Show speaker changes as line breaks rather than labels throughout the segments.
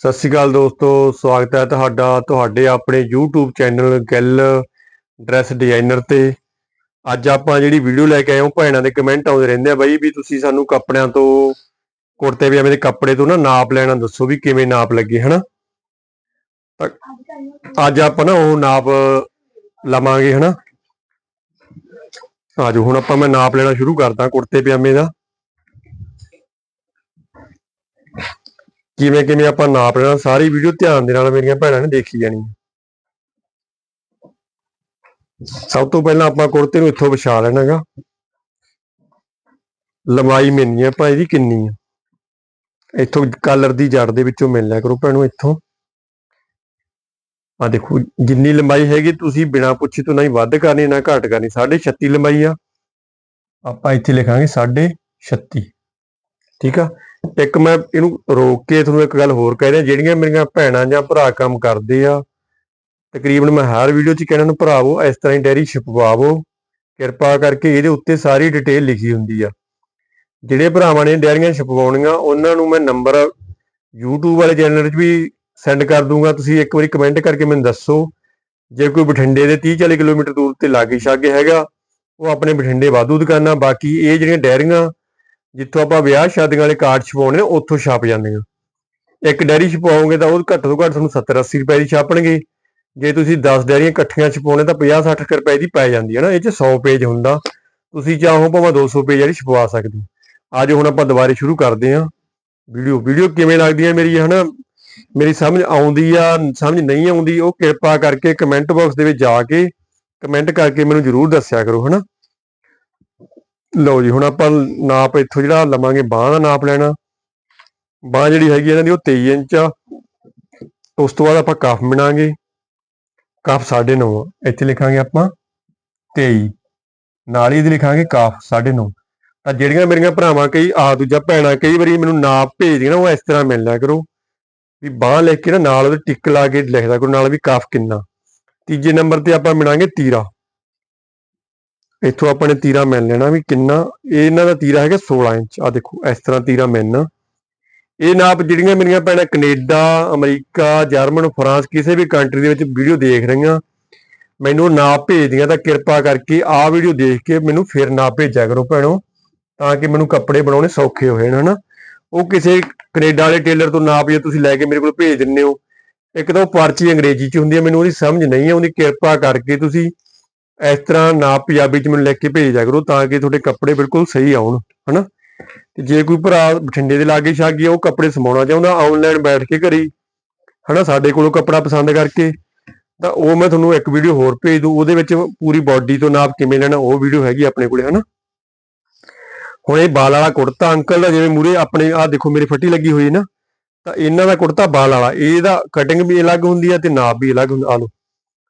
ਸਤਿ ਸ਼੍ਰੀ ਅਕਾਲ ਦੋਸਤੋ, ਸਵਾਗਤ ਹੈ ਤੁਹਾਡਾ, ਤੁਹਾਡੇ ਆਪਣੇ YouTube channel Gill dress designer ਤੇ। ਅੱਜ ਆਪਾਂ ਜਿਹੜੀ ਵੀਡੀਓ ਲੈ ਕੇ ਆਏ ਹਾਂ ਭੈਣਾਂ ਦੇ ਕਮੈਂਟ ਆਉਂਦੇ ਰਹਿੰਦੇ ਆ ਬਾਈ ਵੀ ਤੁਸੀਂ ਸਾਨੂੰ ਕੱਪੜਿਆਂ ਤੋਂ, ਕੁੜਤੇ ਪਜਾਮੇ ਦੇ ਕੱਪੜੇ ਤੋਂ ਨਾ ਨਾਪ ਲੈਣਾ ਦੱਸੋ ਵੀ ਕਿਵੇਂ ਨਾਪ ਲੱਗੇ, ਹਨਾ? ਅੱਜ ਆਪਾਂ ਨਾ ਉਹ ਨਾਪ ਲਵਾਂਗੇ, ਹਨਾ? ਆਜੋ, ਹੁਣ ਆਪਾਂ ਮੈਂ ਨਾਪ ਲੈਣਾ ਸ਼ੁਰੂ ਕਰਦਾ ਕੁੜਤੇ ਪਜਾਮੇ ਦਾ। ਕਿਵੇਂ ਕਿਵੇਂ ਆਪਾਂ ਨਾਪ ਲੈਣਾ, ਸਾਰੀ ਵੀਡੀਓ ਧਿਆਨ ਦੇ ਨਾਲ ਮੇਰੀਆਂ ਭੈਣਾਂ ਨੇ ਦੇਖੀ ਜਾਣੀ ਸਭ ਤੋਂ ਪਹਿਲਾਂ ਆਪਾਂ ਕੁੜਤੇ ਨੂੰ ਇੱਥੋਂ ਵਿਛਾ ਲੈਣਾਗਾ। ਲੰਬਾਈ ਮਿਲਣੀ ਹੈ ਆਪਾਂ ਇਹਦੀ ਕਿੰਨੀ ਆ ਇੱਥੋਂ ਕਲਰ ਦੀ ਜੜ ਦੇ ਵਿੱਚੋਂ ਮਿਲ ਲਿਆ ਕਰੋ ਭੈਣੋ ਇੱਥੋਂ। ਆ ਦੇਖੋ, ਜਿੰਨੀ ਲੰਬਾਈ ਹੈਗੀ ਤੁਸੀਂ ਬਿਨਾਂ ਪੁੱਛੇ ਤੋਂ ਨਾ ਹੀ ਵੱਧ ਕਰਨੀ, ਨਾ ਘੱਟ ਕਰਨੀ 36 ਲੰਬਾਈ ਆ। ਆਪਾਂ ਇੱਥੇ ਲਿਖਾਂਗੇ 36 ਠੀਕ ਆ? ਇੱਕ ਮੈਂ ਇਹਨੂੰ ਰੋਕ ਕੇ ਤੁਹਾਨੂੰ ਇੱਕ ਗੱਲ ਹੋਰ ਕਹਿ ਰਿਹਾ, ਜਿਹੜੀਆਂ ਮੇਰੀਆਂ ਭੈਣਾਂ ਜਾਂ ਭਰਾ ਕੰਮ ਕਰਦੇ ਆ, ਤਕਰੀਬਨ ਮੈਂ ਹਰ ਵੀਡੀਓ 'ਚ ਕਹਿਣਾ ਨੂੰ ਭਰਾਵੋ, ਇਸ ਤਰ੍ਹਾਂ ਹੀ ਡੈਰੀ ਛਪਵਾਵੋ, ਕਿਰਪਾ ਕਰਕੇ ਇਹਦੇ ਉੱਤੇ ਸਾਰੀ ਡਿਟੇਲ ਲਿਖੀ ਹੁੰਦੀ ਆ। ਜਿਹੜੇ ਭਰਾਵਾਂ ਨੇ ਡੈਰੀਆਂ ਛਪਵਾਉਣੀਆਂ, ਉਹਨਾਂ ਨੂੰ ਮੈਂ ਨੰਬਰ YouTube ਵਾਲੇ ਚੈਨਲ 'ਚ ਵੀ ਸੈਂਡ ਕਰ ਦੂੰਗਾ। ਤੁਸੀਂ ਇੱਕ ਵਾਰੀ ਕਮੈਂਟ ਕਰਕੇ ਮੈਨੂੰ ਦੱਸੋ, ਜੇ ਕੋਈ ਬਠਿੰਡੇ ਦੇ 30 40 ਕਿਲੋਮੀਟਰ ਦੂਰ ਤੇ ਲਾਗੇ ਛਾਗੇ ਹੈਗਾ, ਉਹ ਆਪਣੇ ਬਠਿੰਡੇ ਵਾਧੂ ਦੁਕਾਨਾਂ, ਬਾਕੀ ਇਹ ਜਿਹੜੀਆਂ ਡੈਰੀਆਂ ਜਿੱਥੋਂ ਆਪਾਂ ਵਿਆਹ ਸ਼ਾਦੀਆਂ ਵਾਲੇ ਕਾਰਡ ਛਪਾਉਣੇ ਨੇ, ਉੱਥੋਂ ਛਾਪ ਜਾਂਦੇ ਜਾਂਦੀਆਂ ਇੱਕ ਡੈਰੀ ਛਪਾਓਗੇ ਤਾਂ ਉਹ ਘੱਟ ਤੋਂ ਘੱਟ ਤੁਹਾਨੂੰ 70 80 ਰੁਪਏ ਦੀ ਛਾਪਣਗੇ। ਜੇ ਤੁਸੀਂ 10 ਡੈਰੀਆਂ ਇਕੱਠੀਆਂ ਛਪਾਉਣੇ ਤਾਂ 50 60 ਰੁਪਏ ਦੀ ਪੈ ਜਾਂਦੀ ਹੈ ਨਾ, ਇਹ 'ਚ 100 ਪੇਜ ਹੁੰਦਾ। ਤੁਸੀਂ ਚਾਹੋ ਭਾਵੇਂ 200 ਪੇਜ ਵਾਲੀ ਛਪਵਾ ਸਕਦੇ ਹੋ। ਅੱਜ ਹੁਣ ਆਪਾਂ ਦੁਬਾਰੇ ਸ਼ੁਰੂ ਕਰਦੇ ਹਾਂ। ਵੀਡੀਓ ਵੀਡੀਓ ਕਿਵੇਂ ਲੱਗਦੀ ਹੈ ਮੇਰੀ ਹਨਾ? ਮੇਰੀ ਸਮਝ ਆਉਂਦੀ ਆ, ਸਮਝ ਨਹੀਂ ਆਉਂਦੀ, ਉਹ ਕਿਰਪਾ ਕਰਕੇ ਕਮੈਂਟ ਬਾਕਸ ਦੇ ਵਿੱਚ ਜਾ ਕੇ ਕਮੈਂਟ ਕਰਕੇ ਮੈਨੂੰ ਜਰੂਰ ਦੱਸਿਆ ਕਰੋ, ਹਨਾ? ਲਓ ਜੀ, ਹੁਣ ਆਪਾਂ ਨਾਪ ਇੱਥੋਂ ਜਿਹੜਾ ਲਵਾਂਗੇ ਬਾਹ ਦਾ ਨਾਪ ਲੈਣਾ। ਬਾਹ ਜਿਹੜੀ ਹੈਗੀ ਇਹਨਾਂ ਦੀ ਉਹ 23 ਇੰਚ ਆ। ਉਸ ਤੋਂ ਬਾਅਦ ਆਪਾਂ ਕਫ ਮਿਣਾਂਗੇ ਕਫ 9.5 ਆ। ਇੱਥੇ ਲਿਖਾਂਗੇ ਆਪਾਂ 23 ਨਾਲ ਹੀ ਇਹਦੇ ਲਿਖਾਂਗੇ ਕਫ 9.5 ਤਾਂ ਜਿਹੜੀਆਂ ਮੇਰੀਆਂ ਭਰਾਵਾਂ ਕਈ ਆ ਦੂਜਾ ਭੈਣਾਂ ਕਈ ਵਾਰੀ ਮੈਨੂੰ ਨਾਪ ਭੇਜਦੀਆਂ ਨਾ, ਉਹ ਇਸ ਤਰ੍ਹਾਂ ਮਿਲ ਲਿਆ ਕਰੋ। ਵੀ ਬਾਹ ਲਿਖ ਕੇ ਨਾ ਨਾਲ ਉਹਦੇ ਟਿਕ ਲਾ ਕੇ ਲਿਖਦਾ ਕਰੋ, ਨਾਲ ਵੀ ਕਫ ਕਿੰਨਾ। ਤੀਜੇ ਨੰਬਰ ਤੇ ਆਪਾਂ ਮਿਲਾਂਗੇ ਤੀਰਾ। ਇੱਥੋਂ ਆਪਾਂ ਨੇ ਤੀਰਾ ਮੈਨ ਲੈਣਾ ਵੀ ਕਿੰਨਾ, ਇਹ ਇਹਨਾਂ ਦਾ ਤੀਰਾ ਹੈਗਾ 16 ਇੰਚ ਆ ਦੇਖੋ, ਇਸ ਤਰ੍ਹਾਂ ਤੀਰਾ ਮਿਲਣਾ। ਇਹ ਨਾਪ ਜਿਹੜੀਆਂ ਮੇਰੀਆਂ ਭੈਣਾਂ ਕੈਨੇਡਾ, ਅਮਰੀਕਾ, ਜਰਮਨ, ਫਰਾਂਸ, ਕਿਸੇ ਵੀ ਕੰਟਰੀ ਦੇ ਵਿੱਚ ਵੀਡੀਓ ਦੇਖ ਰਹੀਆਂ, ਮੈਨੂੰ ਨਾਪ ਭੇਜਦੀਆਂ ਤਾਂ ਕਿਰਪਾ ਕਰਕੇ ਆਹ ਵੀਡੀਓ ਦੇਖ ਕੇ ਮੈਨੂੰ ਫਿਰ ਨਾਪ ਭੇਜਿਆ ਕਰੋ ਭੈਣੋ, ਤਾਂ ਕਿ ਮੈਨੂੰ ਕੱਪੜੇ ਬਣਾਉਣੇ ਸੌਖੇ ਹੋ ਜਾਣ, ਹਨਾ। ਉਹ ਕਿਸੇ ਕੈਨੇਡਾ ਵਾਲੇ ਟੇਲਰ ਤੋਂ ਨਾਪ ਜੇ ਤੁਸੀਂ ਲੈ ਕੇ ਮੇਰੇ ਕੋਲ ਭੇਜ ਦਿੰਦੇ ਹੋ। ਇੱਕ ਤਾਂ ਉਹ ਪਰਚੀ ਅੰਗਰੇਜ਼ੀ 'ਚ ਹੁੰਦੀ ਹੈ ਮੈਨੂੰ ਉਹਦੀ ਸਮਝ ਨਹੀਂ ਆਉਂਦੀ ਕਿਰਪਾ ਕਰਕੇ ਤੁਸੀਂ ਇਸ ਤਰ੍ਹਾਂ ਨਾਪ ਪੰਜਾਬੀ 'ਚ ਮੈਨੂੰ ਲਿਖ ਕੇ ਭੇਜਿਆ ਕਰੋ ਤਾਂ ਕਿ ਤੁਹਾਡੇ ਕੱਪੜੇ ਬਿਲਕੁਲ ਸਹੀ ਆਉਣ, ਹਨਾ? ਤੇ ਜੇ ਕੋਈ ਭਰਾ ਬਠਿੰਡੇ ਦੇ ਲਾਗੇ ਛਾਗੇ ਉਹ ਕੱਪੜੇ ਸਮਾਉਣਾ ਚਾਹੁੰਦਾ, ਆਨਲਾਈਨ ਬੈਠ ਕੇ ਘਰੀ, ਹਨਾ? ਸਾਡੇ ਕੋਲੋਂ ਕੱਪੜਾ ਪਸੰਦ ਕਰਕੇ, ਤਾਂ ਉਹ ਮੈਂ ਤੁਹਾਨੂੰ ਇੱਕ ਵੀਡੀਓ ਹੋਰ ਭੇਜ ਦੂੰ ਉਹਦੇ ਵਿੱਚ ਪੂਰੀ ਬਾਡੀ ਤੋਂ ਨਾਪ ਕਿਵੇਂ ਲੈਣਾ, ਉਹ ਵੀਡੀਓ ਹੈਗੀ ਆਪਣੇ ਕੋਲੇ, ਹਨਾ? ਹੁਣ ਇਹ ਬਾਲ ਵਾਲਾ ਕੁੜਤਾ, ਅੰਕਲ ਦਾ ਜਿਵੇਂ ਮੂਰੇ ਆਪਣੇ, ਆਹ ਦੇਖੋ ਮੇਰੇ ਫੱਟੀ ਲੱਗੀ ਹੋਈ ਹੈ ਨਾ, ਤਾਂ ਇਹਨਾਂ ਦਾ ਕੁੜਤਾ ਬਾਲ ਵਾਲਾ, ਇਹਦਾ ਕਟਿੰਗ ਵੀ ਅਲੱਗ ਹੁੰਦੀ ਆ ਤੇ ਨਾਪ ਵੀ ਅਲੱਗ ਹੁੰਦਾ ਆ ਲਓ।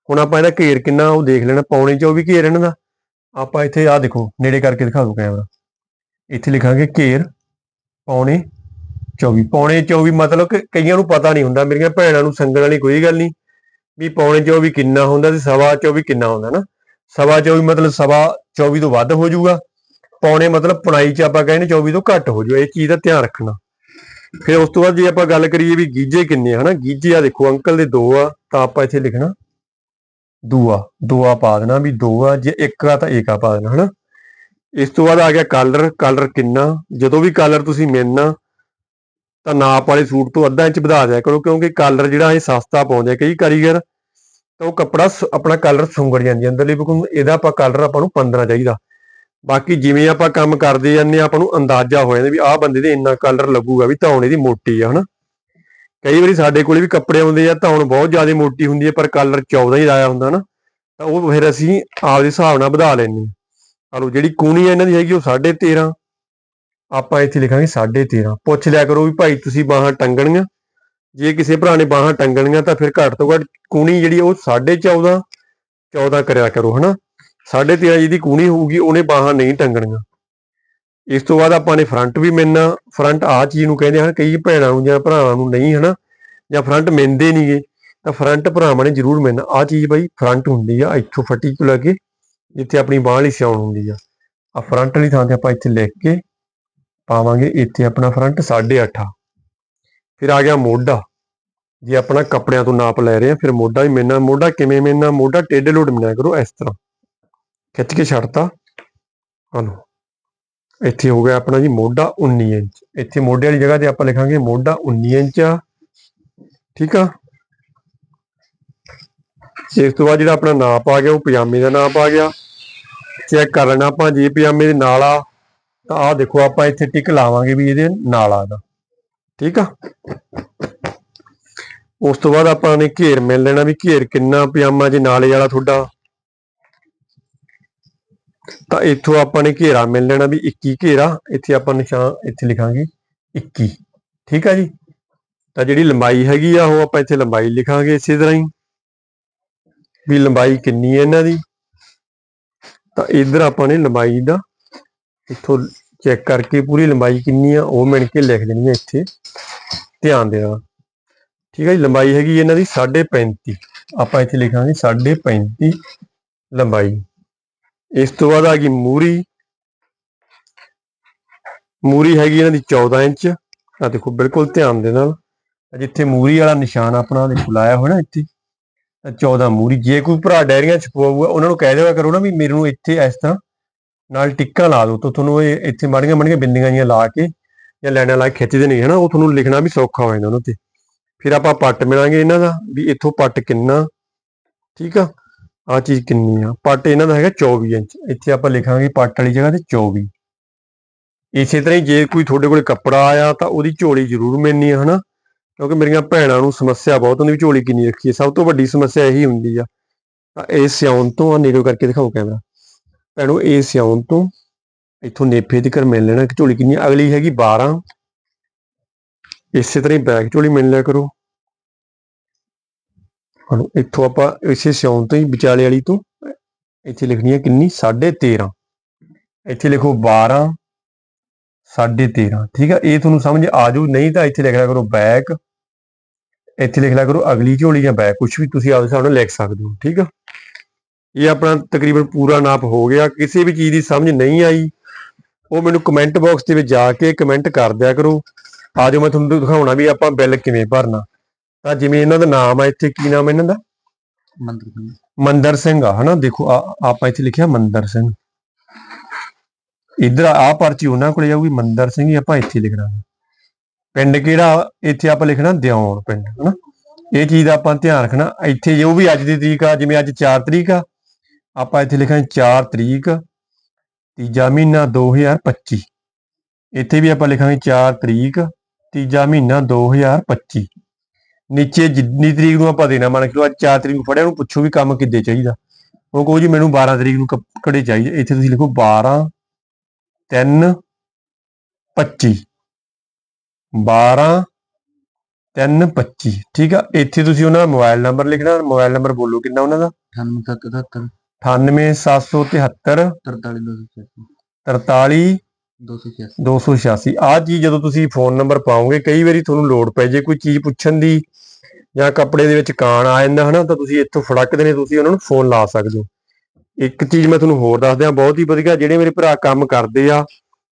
ਹੁਣ ਆਪਾਂ ਇਹਦਾ ਘੇਰ ਕਿੰਨਾ ਉਹ ਦੇਖ ਲੈਣਾ, ਪੌਣੇ 'ਚ ਉਹ ਵੀ ਘੇਰ ਇਹਨਾਂ ਦਾ। ਆਪਾਂ ਇੱਥੇ ਆਹ ਦੇਖੋ, ਨੇੜੇ ਕਰਕੇ ਦਿਖਾ ਦਿਓ ਕੈਮਰਾ। ਇੱਥੇ ਲਿਖਾਂਗੇ ਘੇਰ, ਪੌਣੇ 24 ਪੌਣੇ 24 ਮਤਲਬ ਕਿ ਕਈਆਂ ਨੂੰ ਪਤਾ ਨਹੀਂ ਹੁੰਦਾ, ਮੇਰੀਆਂ ਭੈਣਾਂ ਨੂੰ ਸੰਗਣ ਵਾਲੀ ਕੋਈ ਗੱਲ ਨਹੀਂ। ਵੀ ਪੌਣੇ 24 ਕਿੰਨਾ ਹੁੰਦਾ ਤੇ ਸਵਾ 24 ਕਿੰਨਾ ਹੁੰਦਾ ਨਾ ਸਵਾ 24 ਮਤਲਬ ਸਵਾ 24 ਤੋਂ ਵੱਧ ਹੋ ਜਾਊਗਾ। ਪੌਣੇ ਮਤਲਬ ਪੁਣਾਈ 'ਚ ਆਪਾਂ ਕਹਿੰਦੇ 24 ਤੋਂ ਘੱਟ ਹੋ ਜਾਊ, ਇਹ ਚੀਜ਼ ਦਾ ਧਿਆਨ ਰੱਖਣਾ। ਫਿਰ ਉਸ ਤੋਂ ਬਾਅਦ ਜੇ ਆਪਾਂ ਗੱਲ ਕਰੀਏ ਵੀ ਗੀਜੇ ਕਿੰਨੇ ਆ, ਹਨਾ? ਗੀਜੇ ਆ ਦੇਖੋ, ਅੰਕਲ ਦੇ ਦੋ ਆ, ਤਾਂ ਆਪਾਂ ਇੱਥੇ ਲਿਖਣਾ ਦੂਆ ਦੂਆ ਪਾ ਦੇਣਾ ਵੀ ਦੋ ਆ ਜੇ ਇੱਕ ਆ ਤਾਂ ਇੱਕ ਆ ਪਾ ਦੇਣਾ ਹਨਾ? ਇਸ ਤੋਂ ਬਾਅਦ ਆ ਗਿਆ ਕਲਰ ਕਲਰ ਕਿੰਨਾ? ਜਦੋਂ ਵੀ ਕਲਰ ਤੁਸੀਂ ਮਿਲਣਾ ਤਾਂ ਨਾਪ ਵਾਲੇ ਸੂਟ ਤੋਂ ਅੱਧਾ ਇੰਚ ਵਧਾ ਦਿਆ ਕਰੋ ਕਿਉਂਕਿ ਕਲਰ ਜਿਹੜਾ ਇਹ ਸਸਤਾ ਪਾਉਂਦੇ ਆ ਕਈ ਕਾਰੀਗਰ ਤਾਂ ਉਹ ਕੱਪੜਾ ਸ- ਆਪਣਾ ਕਲਰ ਸੁੰਗੜ ਜਾਂਦੀ ਹੈ ਅੰਦਰਲੀ ਬਿਲਕੁਲ ਇਹਦਾ ਆਪਾਂ ਕਲਰ ਆਪਾਂ ਨੂੰ 15 ਚਾਹੀਦਾ। ਬਾਕੀ ਜਿਵੇਂ ਆਪਾਂ ਕੰਮ ਕਰਦੇ ਜਾਂਦੇ ਹਾਂ, ਆਪਾਂ ਨੂੰ ਅੰਦਾਜ਼ਾ ਹੋ ਜਾਂਦਾ ਵੀ ਆਹ ਬੰਦੇ ਦੇ ਇੰਨਾ ਕਲਰ ਲੱਗੂਗਾ ਵੀ ਧੌਣ ਇਹਦੀ ਮੋਟੀ ਆ ਹਨਾ? ਕਈ ਵਾਰੀ ਸਾਡੇ ਕੋਲੇ ਵੀ ਕੱਪੜੇ ਆਉਂਦੇ ਆ ਧੌਣ ਬਹੁਤ ਜ਼ਿਆਦਾ ਮੋਟੀ ਹੁੰਦੀ ਹੈ ਪਰ ਕਲਰ 14 ਹੀ ਆਇਆ ਹੁੰਦਾ ਨਾ, ਤਾਂ ਉਹ ਫਿਰ ਅਸੀਂ ਆਪਦੇ ਹਿਸਾਬ ਨਾਲ ਵਧਾ ਲੈਂਦੇ ਹਾਂ। ਚਲੋ ਜਿਹੜੀ ਕੂਣੀ ਹੈ ਇਹਨਾਂ ਦੀ ਹੈਗੀ ਉਹ 13.5 ਆਪਾਂ ਇੱਥੇ ਲਿਖਾਂਗੇ 13.5 ਪੁੱਛ ਲਿਆ ਕਰੋ ਵੀ ਭਾਈ ਤੁਸੀਂ ਬਾਹਾਂ ਟੰਗਣੀਆਂ। ਜੇ ਕਿਸੇ ਭਰਾ ਨੇ ਬਾਹਾਂ ਟੰਗਣੀਆਂ, ਤਾਂ ਫਿਰ ਘੱਟ ਤੋਂ ਘੱਟ ਕੂਣੀ ਜਿਹੜੀ ਉਹ 14.5 14 ਕਰਿਆ ਕਰੋ, ਹਨਾ। 13.5 ਜਿਹਦੀ ਕੂਣੀ ਹੋਊਗੀ, ਉਹਨੇ ਬਾਹਾਂ ਨਹੀਂ ਟੰਗਣੀਆਂ। ਇਸ ਤੋਂ ਬਾਅਦ ਆਪਾਂ ਨੇ ਫਰੰਟ ਵੀ ਮਿਲਣਾ ਫਰੰਟ ਆ ਚੀਜ਼ ਨੂੰ ਕਹਿੰਦੇ ਹਨ ਕਈ ਭੈਣਾਂ ਨੂੰ ਜਾਂ ਭਰਾਵਾਂ ਨੂੰ ਨਹੀਂ, ਹਨਾ? ਜਾਂ ਫਰੰਟ ਮਿਲਦੇ ਨਹੀਂਗੇ ਤਾਂ ਫਰੰਟ ਭਰਾਵਾਂ ਨੇ ਜ਼ਰੂਰ ਮਿਲਣਾ ਆ ਚੀਜ਼ ਬਾਈ ਫਰੰਟ ਹੁੰਦੀ ਆ, ਇੱਥੋਂ ਫੱਟੀ ਤੋਂ ਲੈ ਕੇ ਜਿੱਥੇ ਆਪਣੀ ਬਾਹ ਵਾਲੀ ਸਿਆਉਣ ਹੁੰਦੀ ਆ। ਆ ਫਰੰਟ ਵਾਲੀ ਥਾਂ ਤੇ ਆਪਾਂ ਇੱਥੇ ਲਿਖ ਕੇ ਪਾਵਾਂਗੇ, ਇੱਥੇ ਆਪਣਾ ਫਰੰਟ 8.5 ਫਿਰ ਆ ਗਿਆ ਮੋਢਾ। ਜੇ ਆਪਣਾ ਕੱਪੜਿਆਂ ਤੋਂ ਨਾਪ ਲੈ ਰਹੇ ਆ, ਫਿਰ ਮੋਢਾ ਵੀ ਮਿਲਣਾ ਮੋਢਾ ਕਿਵੇਂ ਮਿਲਣਾ ਮੋਢਾ ਟੇਢੇ ਲੋਡ ਮਿਲਿਆ ਕਰੋ, ਇਸ ਤਰ੍ਹਾਂ। ਖਿੱਚ ਕੇ ਛੱਡਤਾ। ਹਲੋ ਇੱਥੇ ਹੋ ਗਿਆ ਆਪਣਾ ਜੀ ਮੋਢਾ 19 ਇੰਚ। ਇੱਥੇ ਮੋਢੇ ਵਾਲੀ ਜਗ੍ਹਾ ਤੇ ਆਪਾਂ ਲਿਖਾਂਗੇ ਮੋਢਾ 19 ਇੰਚ। ਆ ਠੀਕ ਆ? ਇਸ ਤੋਂ ਬਾਅਦ ਜਿਹੜਾ ਆਪਣਾ ਨਾਪ ਆ ਗਿਆ, ਉਹ ਪਜਾਮੇ ਦਾ ਨਾਪ ਆ ਗਿਆ। ਚੈੱਕ ਕਰ ਲੈਣਾ ਆਪਾਂ, ਜੇ ਪਜਾਮੇ ਦੇ ਨਾਲ ਆ, ਤਾਂ ਆਹ ਦੇਖੋ ਆਪਾਂ ਇੱਥੇ ਟਿਕ ਲਾਵਾਂਗੇ ਵੀ ਇਹਦੇ ਨਾਲ ਆ ਦਾ। ਠੀਕ ਆ? ਉਸ ਤੋਂ ਬਾਅਦ ਆਪਾਂ ਨੇ ਘੇਰ ਮਿਲ ਲੈਣਾ ਵੀ ਘੇਰ ਕਿੰਨਾ ਪਜਾਮਾ ਜੇ ਨਾਲੇ ਵਾਲਾ ਤੁਹਾਡਾ। ਤਾਂ ਇੱਥੋਂ ਆਪਾਂ ਨੇ ਘੇਰਾ ਮਿਲ ਲੈਣਾ ਵੀ 21 ਘੇਰਾ, ਇੱਥੇ ਆਪਾਂ ਨਿਸ਼ਾਨ ਇੱਥੇ ਲਿਖਾਂਗੇ 21 ਠੀਕ ਆ ਜੀ? ਤਾਂ ਜਿਹੜੀ ਲੰਬਾਈ ਹੈਗੀ ਆ, ਉਹ ਆਪਾਂ ਇੱਥੇ ਲੰਬਾਈ ਲਿਖਾਂਗੇ ਇਸੇ ਤਰ੍ਹਾਂ ਹੀ। ਵੀ ਲੰਬਾਈ ਕਿੰਨੀ ਹੈ ਇਹਨਾਂ ਦੀ? ਤਾਂ ਇਧਰ ਆਪਾਂ ਨੇ ਲੰਬਾਈ ਦਾ ਇੱਥੋਂ ਚੈੱਕ ਕਰਕੇ ਪੂਰੀ ਲੰਬਾਈ ਕਿੰਨੀ ਆ, ਉਹ ਮਿਣ ਕੇ ਲਿਖ ਦੇਣੀ ਹੈ ਇੱਥੇ। ਧਿਆਨ ਦੇਣਾ। ਠੀਕ ਹੈ ਜੀ, ਲੰਬਾਈ ਹੈਗੀ ਇਹਨਾਂ ਦੀ 35.5 ਆਪਾਂ ਇੱਥੇ ਲਿਖਾਂਗੇ 35.5 ਲੰਬਾਈ। ਇਸ ਤੋਂ ਬਾਅਦ ਆ ਗਈ ਮੂਰੀ। ਮੂਰੀ ਹੈਗੀ ਇਹਨਾਂ ਦੀ 14 ਇੰਚ। ਆ ਦੇਖੋ, ਬਿਲਕੁਲ ਧਿਆਨ ਦੇ ਨਾਲ। ਜਿੱਥੇ ਮੂਰੀ ਵਾਲਾ ਨਿਸ਼ਾਨ ਆਪਣਾ ਦੇਖੋ ਲਾਇਆ ਹੋਇਆ ਨਾ ਇੱਥੇ। ਤਾਂ 14 ਮੂਰੀ। ਜੇ ਕੋਈ ਭਰਾ ਡੈਰੀਆਂ ਛਪਵਾਊਗਾ ਉਹਨਾਂ ਨੂੰ ਕਹਿ ਦੇਵਾ ਕਰੋ ਨਾ ਵੀ ਮੇਰੇ ਨੂੰ ਇੱਥੇ ਇਸ ਤਰ੍ਹਾਂ ਨਾਲ ਟਿੱਕਾ ਲਾ ਦਿਓ। ਤਾਂ ਤੁਹਾਨੂੰ ਇਹ ਇੱਥੇ ਮਾੜੀਆਂ ਮਾੜੀਆਂ ਬਿੰਦੀਆਂ ਜੀਆਂ ਲਾ ਕੇ ਜਾਂ ਲਾਈਨਾਂ ਲਾ ਕੇ ਖਿੱਚਦੇ ਨਹੀਂ ਨਾ ਉਹ ਤੁਹਾਨੂੰ ਲਿਖਣਾ ਵੀ ਸੌਖਾ ਹੋ ਜਾਂਦਾ ਉਹਨਾਂ ਤੇ। ਫਿਰ ਆਪਾਂ ਪੱਟ ਮਿਲਾਂਗੇ ਇਹਨਾਂ ਦਾ ਵੀ ਇੱਥੋਂ ਪੱਟ ਕਿੰਨਾ। ਠੀਕ ਆ? ਆ ਚੀਜ਼ ਕਿੰਨੀ ਆ? ਪੱਟ ਇਹਨਾਂ ਦਾ ਹੈਗਾ 24 ਇੰਚ। ਇੱਥੇ ਆਪਾਂ ਲਿਖਾਂਗੇ ਪੱਟ ਵਾਲੀ ਜਗ੍ਹਾ ਤੇ 24 ਇਸੇ ਤਰ੍ਹਾਂ ਹੀ ਜੇ ਕੋਈ ਤੁਹਾਡੇ ਕੋਲ ਕੱਪੜਾ ਆਇਆ ਤਾਂ ਉਹਦੀ ਝੋਲੀ ਜ਼ਰੂਰ ਮਿਲਣੀ ਆ, ਹਨਾ? ਕਿਉਂਕਿ ਮੇਰੀਆਂ ਭੈਣਾਂ ਨੂੰ ਸਮੱਸਿਆ ਬਹੁਤ ਹੁੰਦੀ ਵੀ ਝੋਲੀ ਕਿੰਨੀ ਰੱਖੀ ਹੈ ਸਭ ਤੋਂ ਵੱਡੀ ਸਮੱਸਿਆ ਇਹੀ ਹੁੰਦੀ ਆ। ਤਾਂ ਇਹ ਸਿਆਉਣ ਤੋਂ ਆ ਨੇੜੋ ਕਰਕੇ ਦਿਖਾਓ ਕੈਮਰਾ। ਭੈਣੋ, ਇਹ ਸਿਆਉਣ ਤੋਂ ਇੱਥੋਂ ਨੇਫੇ ਤੱਕ ਮਿਲ ਲੈਣਾ ਕਿ ਝੋਲੀ ਕਿੰਨੀ ਅਗਲੀ ਹੈਗੀ 12 ਇਸੇ ਤਰ੍ਹਾਂ ਹੀ ਬੈਕ ਝੋਲੀ ਮਿਲ ਲਿਆ ਕਰੋ। ਹੁਣ ਇੱਥੋਂ ਆਪਾਂ ਇਸੇ ਸਿਉਣ ਤੋਂ ਹੀ ਵਿਚਾਲੇ ਵਾਲੀ ਤੋਂ, ਇੱਥੇ ਲਿਖਣੀ ਹੈ ਕਿੰਨੀ? 13.5 ਇੱਥੇ ਲਿਖੋ 12 13.5 ਠੀਕ ਆ? ਇਹ ਤੁਹਾਨੂੰ ਸਮਝ ਆ ਜਾਊ। ਨਹੀਂ ਤਾਂ ਇੱਥੇ ਲਿਖ ਲਿਆ ਕਰੋ ਬੈਕ ਇੱਥੇ ਲਿਖ ਲਿਆ ਕਰੋ ਅਗਲੀ ਝੋਲੀ ਜਾਂ ਬੈਕ ਕੁਝ ਵੀ ਤੁਸੀਂ ਆਪਦੇ ਹਿਸਾਬ ਨਾਲ ਲਿਖ ਸਕਦੇ ਹੋ। ਠੀਕ ਆ? ਇਹ ਆਪਣਾ ਤਕਰੀਬਨ ਪੂਰਾ ਨਾਪ ਹੋ ਗਿਆ। ਕਿਸੇ ਵੀ ਚੀਜ਼ ਦੀ ਸਮਝ ਨਹੀਂ ਆਈ। ਉਹ ਮੈਨੂੰ ਕਮੈਂਟ ਬਾਕਸ ਦੇ ਵਿੱਚ ਜਾ ਕੇ ਕਮੈਂਟ ਕਰ ਦਿਆ ਕਰੋ। ਆ ਜਾਓ ਮੈਂ ਤੁਹਾਨੂੰ ਦਿਖਾਉਣਾ ਵੀ ਆਪਾਂ ਬਿੱਲ ਕਿਵੇਂ ਭਰਨਾ। ਤਾਂ ਜਿਵੇਂ ਇਹਨਾਂ ਦਾ ਨਾਮ ਆ ਇੱਥੇ ਕੀ ਨਾਮ ਇਹਨਾਂ ਦਾ?
ਮੰਦਰ ਸਿੰਘ।
ਮੰਦਰ ਸਿੰਘ ਆ ਹਨਾ? ਦੇਖੋ ਆ- ਆਪਾਂ ਇੱਥੇ ਲਿਖਿਆ ਮੰਦਰ ਸਿੰਘ। ਇਧਰ ਆ ਪਰਚੀ ਉਹਨਾਂ ਕੋਲੇ ਜਾਊਗੀ ਮੰਦਰ ਸਿੰਘ ਹੀ ਆਪਾਂ ਇੱਥੇ ਲਿਖਣਾ। ਪਿੰਡ ਕਿਹੜਾ? ਇੱਥੇ ਆਪਾਂ ਲਿਖਣਾ ਦਿਉਣ ਪਿੰਡ ਹਨਾ? ਇਹ ਚੀਜ਼ ਦਾ ਆਪਾਂ ਧਿਆਨ ਰੱਖਣਾ। ਇੱਥੇ ਜੋ ਵੀ ਅੱਜ ਦੀ ਤਰੀਕ ਆ ਜਿਵੇਂ ਅੱਜ 4 ਤਰੀਕ ਆ ਆਪਾਂ ਇੱਥੇ ਲਿਖਾਂਗੇ 4 ਤਰੀਕ ਤੀਜਾ ਮਹੀਨਾ 2025 ਇੱਥੇ ਵੀ ਆਪਾਂ ਲਿਖਾਂਗੇ 4 ਤਰੀਕ ਤੀਜਾ ਮਹੀਨਾ 2025 ਨੀਚੇ ਜਿੰਨੀ ਤਰੀਕ ਨੂੰ ਆਪਾਂ ਦੇਣਾ ਮੰਨ ਕੇ ਅੱਜ 4 ਤਰੀਕ ਨੂੰ ਫੜਿਆ ਉਹਨੂੰ ਪੁੱਛੋ ਵੀ ਕੰਮ ਕਿੱਦੇ ਚਾਹੀਦਾ। ਉਹ ਕਹੋ ਜੀ ਮੈਨੂੰ 12 ਤਰੀਕ ਨੂੰ ਕੱਪੜੇ ਚਾਹੀਦੇ। ਇੱਥੇ ਤੁਸੀਂ ਲਿਖੋ 12 3 25 12 3 25 ਠੀਕ ਆ? ਇੱਥੇ ਤੁਸੀਂ ਉਹਨਾਂ ਦਾ ਮੋਬਾਈਲ ਨੰਬਰ ਲਿਖਣਾ ਮੋਬਾਈਲ ਨੰਬਰ ਬੋਲੋ ਕਿੰਨਾ ਉਹਨਾਂ ਦਾ?
9777
98773
43286
43
286
286 ਆਹ ਚੀਜ਼ ਜਦੋਂ ਤੁਸੀਂ ਫੋਨ ਨੰਬਰ ਪਾਓਗੇ, ਕਈ ਵਾਰੀ ਤੁਹਾਨੂੰ ਲੋੜ ਪੈ ਜੇ ਕੋਈ ਚੀਜ਼ ਪੁੱਛਣ ਦੀ ਜਾਂ ਕੱਪੜੇ ਦੇ ਵਿੱਚ ਕਾਣ ਆ ਜਾਂਦਾ, ਹਨਾ, ਤਾਂ ਤੁਸੀਂ ਇੱਥੋਂ ਫੜਕਦੇ ਨੇ ਤੁਸੀਂ ਉਹਨਾਂ ਨੂੰ ਫੋਨ ਲਾ ਸਕਦੇ ਹੋ। ਇੱਕ ਚੀਜ਼ ਮੈਂ ਤੁਹਾਨੂੰ ਹੋਰ ਦੱਸ ਦਿਆਂ, ਬਹੁਤ ਹੀ ਵਧੀਆ, ਜਿਹੜੇ ਮੇਰੇ ਭਰਾ ਕੰਮ ਕਰਦੇ ਆ,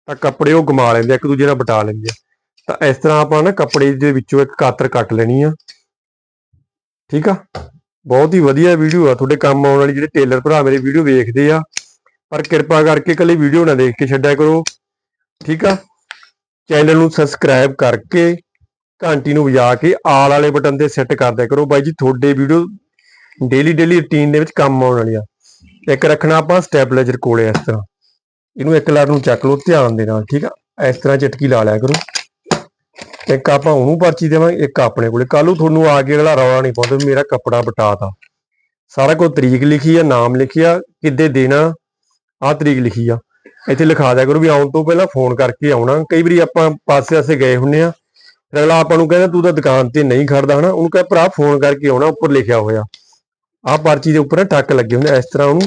ਤਾਂ ਕੱਪੜੇ ਉਹ ਗਮਾ ਲੈਂਦੇ ਆ, ਇੱਕ ਦੂਜੇ ਨਾਲ ਬਟਾ ਲੈਂਦੇ ਆ। ਤਾਂ ਇਸ ਤਰ੍ਹਾਂ ਆਪਾਂ ਨਾ ਕੱਪੜੇ ਦੇ ਵਿੱਚੋਂ ਇੱਕ ਕਾਤਰ ਕੱਟ ਲੈਣੀ ਆ। ਠੀਕ ਆ? ਬਹੁਤ ਹੀ ਵਧੀਆ ਵੀਡੀਓ ਆ, ਤੁਹਾਡੇ ਕੰਮ ਆਉਣ ਵਾਲੀ ਜਿਹੜੇ ਟੇਲਰ ਭਰਾ ਮੇਰੇ ਵੀਡੀਓ ਵੇਖਦੇ ਆ। ਪਰ ਕਿਰਪਾ ਕਰਕੇ ਇਕੱਲੀ ਵੀਡੀਓ ਨਾ ਦੇਖ ਕੇ ਛੱਡਿਆ ਕਰੋ। ਠੀਕ ਆ? ਚੈਨਲ ਨੂੰ ਸਬਸਕ੍ਰਾਈਬ ਕਰਕੇ ਘੰਟੀ ਨੂੰ ਵਜਾ ਕੇ ਆਲ ਵਾਲੇ ਬਟਨ ਤੇ ਸੈੱਟ ਕਰ ਦਿਆ ਕਰੋ। ਬਾਈ ਜੀ, ਤੁਹਾਡੇ ਵੀਡੀਓ ਡੇਲੀ ਡੇਲੀ ਰੁਟੀਨ ਦੇ ਵਿੱਚ ਕੰਮ ਆਉਣ ਵਾਲੀ ਆ। ਇੱਕ ਰੱਖਣਾ ਆਪਾਂ ਸਟੈਬਲਾਈਜ਼ਰ ਕੋਲੇ ਇਸ ਤਰ੍ਹਾਂ। ਇਹਨੂੰ ਇੱਕ ਲੜ ਨੂੰ ਚੱਕ ਲਓ, ਧਿਆਨ ਦੇ ਨਾਲ, ਠੀਕ ਆ? ਇਸ ਤਰ੍ਹਾਂ ਚਟਕੀ ਲਾ ਲਿਆ ਕਰੋ। ਇੱਕ ਆਪਾਂ ਉਹਨੂੰ ਪਰਚੀ ਦੇਵਾਂਗੇ, ਇੱਕ ਆਪਣੇ ਕੋਲੇ। ਕੱਲ ਨੂੰ ਤੁਹਾਨੂੰ ਆ ਕੇ ਅਗਲਾ ਰੌਲਾ ਨਹੀਂ ਪਾਉਂਦਾ ਮੇਰਾ ਕੱਪੜਾ ਬਟਾਤਾ ਸਾਰਾ ਕੁਝ ਤਰੀਕ ਲਿਖੀ ਆ, ਨਾਮ ਲਿਖਿਆ ਕਿੱਦੇ ਦੇਣਾ, ਆਹ ਤਰੀਕ ਲਿਖੀ ਆ। ਇੱਥੇ ਲਿਖਾ ਦਿਆ ਕਰੋ ਵੀ ਆਉਣ ਤੋਂ ਪਹਿਲਾਂ ਫੋਨ ਕਰਕੇ ਆਉਣਾ। ਕਈ ਵਾਰੀ ਆਪਾਂ ਪਾਸੇ-ਆਸੇ ਗਏ ਹੁੰਨੇ ਆ ਫਿਰ ਅਗਲਾ ਆਪਾਂ ਨੂੰ ਕਹਿੰਦਾ ਤੂੰ ਤਾਂ ਦੁਕਾਨ ਤੇ ਨਹੀਂ ਖੜਦਾ ਹਨਾ? ਉਹਨੂੰ ਕਹੇ ਭਰਾ ਫੋਨ ਕਰਕੇ ਆਉਣਾ ਉੱਪਰ ਲਿਖਿਆ ਹੋਇਆ। ਆਹ ਪਰਚੀ ਦੇ ਉੱਪਰ ਟੱਕ ਲੱਗੇ ਹੁੰਦੇ ਆ, ਇਸ ਤਰ੍ਹਾਂ ਉਹਨੂੰ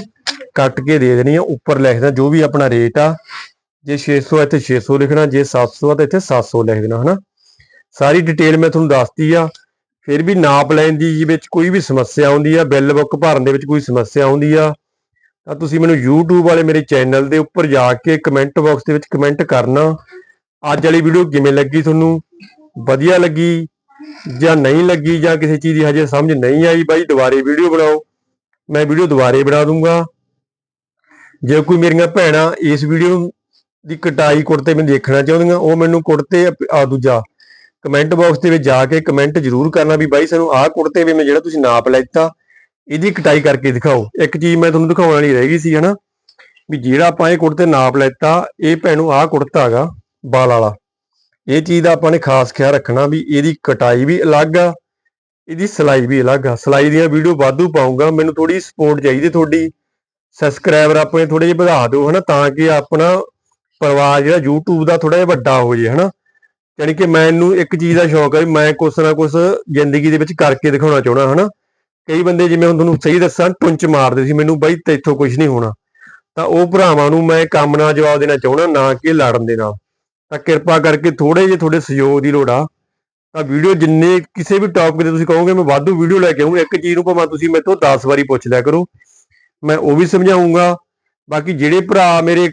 ਕੱਟ ਕੇ ਦੇ ਦੇਣੀ ਆ। ਉੱਪਰ ਲਿਖਦਾ ਜੋ ਵੀ ਆਪਣਾ ਰੇਟ ਆ ਜੇ 600 ਆ ਇੱਥੇ 600 ਲਿਖਣਾ ਜੇ 700 ਆ ਤਾਂ ਇੱਥੇ 700 ਲਿਖ ਦੇਣਾ ਹਨਾ। ਸਾਰੀ ਡਿਟੇਲ ਮੈਂ ਤੁਹਾਨੂੰ ਦੱਸਤੀ ਆ। ਫਿਰ ਵੀ ਨਾਪ ਲੈਣ ਦੀ ਵਿੱਚ ਕੋਈ ਵੀ ਸਮੱਸਿਆ ਆਉਂਦੀ ਆ। ਬਿੱਲ ਬੁੱਕ ਭਰਨ ਦੇ ਵਿੱਚ ਕੋਈ ਸਮੱਸਿਆ ਆਉਂਦੀ ਆ। ਤਾਂ ਤੁਸੀਂ ਮੈਨੂੰ YouTube ਵਾਲੇ ਮੇਰੇ ਚੈਨਲ ਦੇ ਉੱਪਰ ਜਾ ਕੇ ਕਮੈਂਟ ਬਾਕਸ ਦੇ ਵਿੱਚ ਕਮੈਂਟ ਕਰਨਾ। ਅੱਜ ਵਾਲੀ ਵੀਡੀਓ ਕਿਵੇਂ ਲੱਗੀ ਤੁਹਾਨੂੰ? ਵਧੀਆ ਲੱਗੀ ਜਾਂ ਨਹੀਂ ਲੱਗੀ ਜਾਂ ਕਿਸੇ ਚੀਜ਼ ਦੀ ਹਜੇ ਸਮਝ ਨਹੀਂ ਆਈ? ਬਾਈ, ਦੁਬਾਰੇ ਵੀਡੀਓ ਬਣਾਓ। ਮੈਂ ਵੀਡੀਓ ਦੁਬਾਰੇ ਬਣਾ ਦੂੰਗਾ। ਜੇ ਕੋਈ ਮੇਰੀਆਂ ਭੈਣਾਂ ਇਸ ਵੀਡੀਓ ਦੀ ਕਟਾਈ ਕੁੜਤੇ ਮੈਂ ਦੇਖਣਾ ਚਾਹੁੰਦੀਆਂ, ਉਹ ਮੈਨੂੰ ਕੁੜਤੇ ਆ ਦੂਜਾ ਕਮੈਂਟ ਬਾਕਸ ਦੇ ਵਿੱਚ ਜਾ ਕੇ ਕਮੈਂਟ ਜ਼ਰੂਰ ਕਰਨਾ ਵੀ ਬਾਈ, ਸਾਨੂੰ ਆਹ ਕੁੜਤੇ ਵੀ ਮੈਂ ਜਿਹੜਾ ਤੁਸੀਂ ਨਾਪ ਲੈਤਾ ਇਹਦੀ ਕਟਾਈ ਕਰਕੇ ਦਿਖਾਓ। ਇੱਕ ਚੀਜ਼ ਮੈਂ ਤੁਹਾਨੂੰ ਦਿਖਾਉਣ ਵਾਲੀ ਰਹਿ ਗਈ ਸੀ, ਹਨਾ? ਵੀ ਜਿਹੜਾ ਆਪਾਂ ਇਹ ਕੁੜਤੇ ਨਾਪ ਲੈਤਾ, ਇਹ ਭੈਣੂ ਆਹ ਕੁੜਤਾ ਹੈਗਾ ਬਾਲ ਵਾਲਾ। ਇਹ ਚੀਜ਼ ਦਾ ਆਪਾਂ ਨੇ ਖਾਸ ਖਿਆਲ ਰੱਖਣਾ ਵੀ ਇਹਦੀ ਕਟਾਈ ਵੀ ਅਲੱਗ ਆ, ਇਹਦੀ ਸਿਲਾਈ ਵੀ ਅਲੱਗ ਆ। ਸਿਲਾਈ ਦੀਆਂ ਵੀਡੀਓ ਵਾਧੂ ਪਾਉਂਗਾ, ਮੈਨੂੰ ਥੋੜੀ ਸਪੋਰਟ ਚਾਹੀਦੀ ਤੁਹਾਡੀ। ਸਬਸਕ੍ਰਾਈਬਰ ਆਪਣੇ ਥੋੜੇ ਜਿਹਾ ਵਧਾ ਦਿਓ, ਹਨਾ? ਤਾਂ ਕਿ ਆਪਣਾ ਪਰਿਵਾਰ ਜਿਹੜਾ YouTube ਦਾ ਥੋੜਾ ਜਿਹਾ ਵੱਡਾ ਹੋ ਜੇ, ਹਨਾ? ਯਾਨੀ ਕਿ ਮੈਨੂੰ ਇੱਕ ਚੀਜ਼ ਦਾ ਸ਼ੌਕ ਹੈ ਵੀ ਮੈਂ ਕੁਛ ਨਾ ਕੁਛ ਜ਼ਿੰਦਗੀ ਦੇ ਵਿੱਚ ਕਰਕੇ ਦਿਖਾਉਣਾ ਚਾਹੁੰਦਾ, ਹਨਾ? ਕਈ ਬੰਦੇ ਜਿਵੇਂ ਹੁਣ ਤੁਹਾਨੂੰ ਸਹੀ ਦੱਸਾਂ, ਟੁੰਚ ਮਾਰਦੇ ਸੀ, ਮੈਨੂੰ ਬਾਈ ਇੱਥੋਂ ਕੁਝ ਨਹੀਂ ਹੋਣਾ। ਤਾਂ ਉਹ ਭਰਾਵਾਂ ਨੂੰ ਮੈਂ ਕੰਮ ਨਾਲ ਜਵਾਬ ਦੇਣਾ ਚਾਹੁੰਦਾ, ਨਾ ਕਿ ਲੜਨ ਦੇ ਨਾਲ। ਤਾਂ ਕਿਰਪਾ ਕਰਕੇ ਥੋੜੇ ਜਿਹੇ ਤੁਹਾਡੇ ਸਹਿਯੋਗ ਦੀ ਲੋੜ ਆ। ਤਾਂ ਵੀਡੀਓ ਜਿੰਨੇ ਕਿਸੇ ਵੀ ਟੌਪਿਕ ਤੇ ਤੁਸੀਂ ਕਹੋਗੇ, ਮੈਂ ਵਾਧੂ ਵੀਡੀਓ ਲੈ ਕੇ ਆਉਂਗਾ ਇੱਕ ਚੀਜ਼ ਨੂੰ ਭਾਵੇਂ ਤੁਸੀਂ ਮੇਰੇ ਤੋਂ 10 ਵਾਰੀ ਪੁੱਛ ਲਿਆ ਕਰੋ। ਮੈਂ ਉਹ ਵੀ ਸਮਝਾਉਂਗਾ ਬਾਕੀ ਜਿਹੜੇ ਭਰਾ ਮੇਰੇ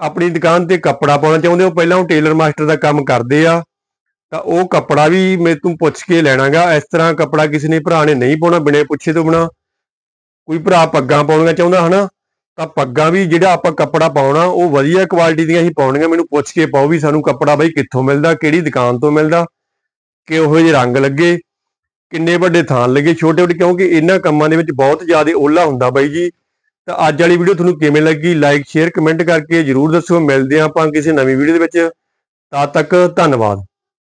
ਆਪਣੀ ਦੁਕਾਨ ਤੇ ਕੱਪੜਾ ਪਾਉਣਾ ਚਾਹੁੰਦੇ ਹੋ ਪਹਿਲਾਂ ਉਹ ਟੇਲਰ ਮਾਸਟਰ ਦਾ ਕੰਮ ਕਰਦੇ ਆ। ਤਾਂ ਉਹ ਕੱਪੜਾ ਵੀ ਮੇਰੇ ਤੂੰ ਪੁੱਛ ਕੇ ਲੈਣਾਗਾ, ਇਸ ਤਰ੍ਹਾਂ ਕੱਪੜਾ ਕਿਸੇ ਨੇ ਭਰਾ ਨੇ ਨਹੀਂ ਪਾਉਣਾ, ਬਿਨੇ ਪੁੱਛੇ ਤੋਂ ਬਿਨਾ। ਕੋਈ ਭਰਾ ਪੱਗਾਂ ਪਾਉਣੀਆਂ ਚਾਹੁੰਦਾ, ਹਨਾ? ਤਾਂ ਪੱਗਾਂ ਵੀ ਜਿਹੜਾ ਆਪਾਂ ਕੱਪੜਾ ਪਾਉਣਾ, ਉਹ ਵਧੀਆ ਕੁਆਲਿਟੀ ਦੀਆਂ ਹੀ ਪਾਉਣੀਆਂ। ਮੈਨੂੰ ਪੁੱਛ ਕੇ ਪਾਓ ਵੀ ਸਾਨੂੰ ਕੱਪੜਾ ਬਾਈ ਕਿੱਥੋਂ ਮਿਲਦਾ, ਕਿਹੜੀ ਦੁਕਾਨ ਤੋਂ ਮਿਲਦਾ, ਕਿਹੋ ਜਿਹੇ ਰੰਗ ਲੱਗੇ, ਕਿੰਨੇ ਵੱਡੇ ਥਾਨ ਲੱਗੇ ਛੋਟੇ ਵੱਡੇ ਕਿਉਂਕਿ ਇਹਨਾਂ ਕੰਮਾਂ ਦੇ ਵਿੱਚ ਬਹੁਤ ਜ਼ਿਆਦਾ ਓਲਾ ਹੁੰਦਾ ਬਾਈ ਜੀ। ਤਾਂ ਅੱਜ ਵਾਲੀ ਵੀਡੀਓ ਤੁਹਾਨੂੰ ਕਿਵੇਂ ਲੱਗੀ? ਲਾਈਕ ਸ਼ੇਅਰ ਕਮੈਂਟ ਕਰਕੇ ਜਰੂਰ ਦੱਸਿਓ। ਮਿਲਦੇ ਹਾਂ ਆਪਾਂ ਕਿਸੇ ਨਵੀਂ ਵੀਡੀਓ ਦੇ ਵਿੱਚ। ਤਦ ਤੱਕ ਧੰਨਵਾਦ।